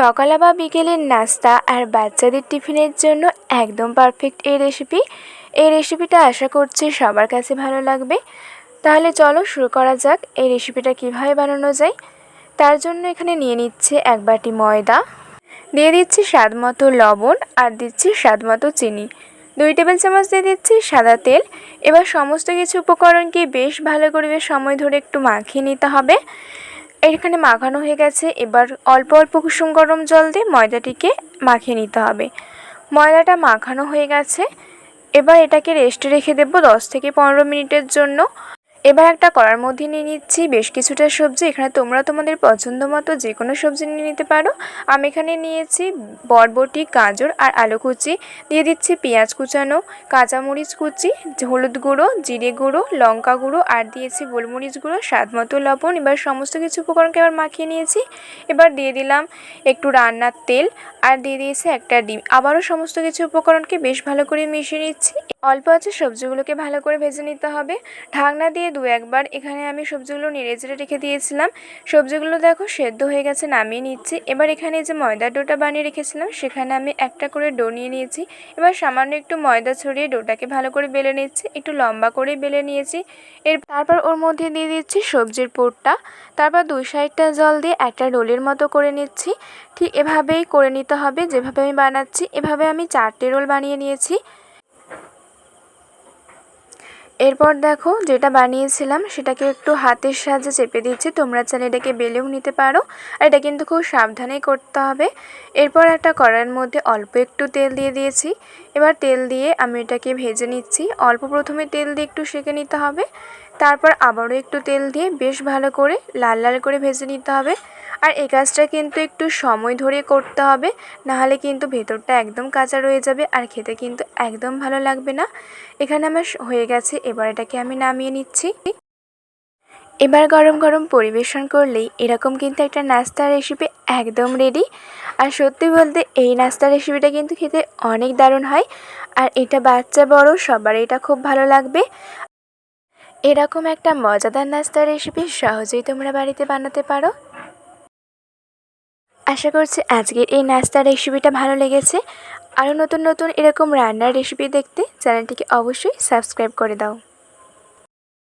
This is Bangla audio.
সকালে বা বিকেলের নাস্তা আর বাচ্চাদের টিফিনের জন্য একদম পারফেক্ট এই রেসিপি এই রেসিপিটা আশা করছি সবার কাছে ভালো লাগবে। তাহলে চলো শুরু করা যাক এই রেসিপিটা কীভাবে বানানো যায়। তার জন্য এখানে নিয়ে নিচ্ছে এক বাটি ময়দা, দিয়ে দিচ্ছি স্বাদ মতো লবণ আর দিচ্ছি স্বাদ মতো চিনি। দুই টেবিল চামচ দিয়ে দিচ্ছি সাদা তেল। এবার সমস্ত কিছু উপকরণকে বেশ ভালো করে সময় ধরে একটু মাখিয়ে নিতে হবে। এখানে মাখানো হয়ে গেছে। এবার অল্প অল্প কুসুম গরম জল দিয়ে ময়দাটিকে মাখিয়ে নিতে হবে। ময়দাটা মাখানো হয়ে গেছে। এবার এটাকে রেস্টে রেখে দেবো দশ থেকে পনেরো মিনিটের জন্য। এবার একটা কড়ার মধ্যে নিয়ে নিচ্ছি। বেশ কিছুটা সবজি। এখানে তোমরা তোমাদের পছন্দ মতো যে কোনো সবজি নিয়ে নিতে পারো। আমি এখানে নিয়েছি বরবটি, গাজর আর আলু কুচি। দিয়ে দিচ্ছি পেঁয়াজ কুচানো, কাঁচামরিচ কুচি, হলুদ গুঁড়ো, জিরে গুঁড়ো, লঙ্কা গুঁড়ো আর দিয়েছি গোলমরিচ গুঁড়ো, স্বাদ মতো লবণ। এবার সমস্ত কিছু উপকরণকে এবার মাখিয়ে নিয়েছি। এবার দিয়ে দিলাম একটু রান্নার তেল আর দিয়ে দিয়েছি একটা ডিম। আবারও সমস্ত কিছু উপকরণকে বেশ ভালো করে মিশিয়ে নিচ্ছি। অল্প আছে, সবজিগুলোকে ভালো করে ভেজে নিতে হবে। ঢাকনা দিয়ে দু একবার এখানে আমি সবজিগুলো নেড়ে চেড়ে রেখে দিয়েছিলাম। সবজিগুলো দেখো সেদ্ধ হয়ে গেছে, নামিয়ে নিচ্ছি। এবার এখানে যে ময়দার ডোটা বানিয়ে রেখেছিলাম, সেখানে আমি একটা করে ডো নিয়ে নিয়েছি। এবার সামান্য একটু ময়দা ছড়িয়ে ডোটাকে ভালো করে বেলে নিচ্ছি, একটু লম্বা করে বেলে নিয়েছি। এর তারপর ওর মধ্যে দিয়ে দিচ্ছি সবজির পোটটা তারপর দুই সাইডটা জল দিয়ে একটা রোলের মতো করে নিচ্ছি। ঠিক এভাবেই করে নিতে হবে, যেভাবে আমি বানাচ্ছি, এভাবে আমি চারটে রোল বানিয়ে নিয়েছি। এরপর দেখো যেটা বানিয়েছিলাম সেটাকে একটু হাতের সাহায্যে চেপে দিচ্ছি। তোমরা চাইলে এটাকে বেলেও নিতে পারো। আর এটা কিন্তু খুব সাবধানেই করতে হবে। এরপর একটা কড়াইয়ের মধ্যে অল্প একটু তেল দিয়ে দিয়েছি। এবার তেল দিয়ে আমি এটাকে ভেজে নিচ্ছি। অল্প প্রথমে তেল দিয়ে একটু সেঁকে নিতে হবে। তারপর আবারও একটু তেল দিয়ে বেশ ভালো করে লাল লাল করে ভেজে নিতে হবে। আর এই কাজটা কিন্তু একটু সময় ধরে করতে হবে, নাহলে কিন্তু ভেতরটা একদম কাঁচা রয়ে যাবে আর খেতে কিন্তু একদম ভালো লাগবে না। এখানে আমার হয়ে গেছে, এবার এটাকে আমি নামিয়ে নিচ্ছি। এবার গরম গরম পরিবেশন করলেই এরকম কিন্তু একটা নাস্তার রেসিপি একদম রেডি আর সত্যি বলতে এই নাস্তার রেসিপিটা কিন্তু খেতে অনেক দারুণ হয়, আর এটা বাচ্চা বড়, সবার এটা খুব ভালো লাগবে। এরকম একটা মজাদার নাস্তার রেসিপি সহজেই তোমরা বাড়িতে বানাতে পারো। আশা করছি আজকের এই নাস্তার রেসিপিটা ভালো লেগেছে। আরও নতুন নতুন এরকম রান্নার রেসিপি দেখতে চ্যানেলটিকে অবশ্যই সাবস্ক্রাইব করে দাও।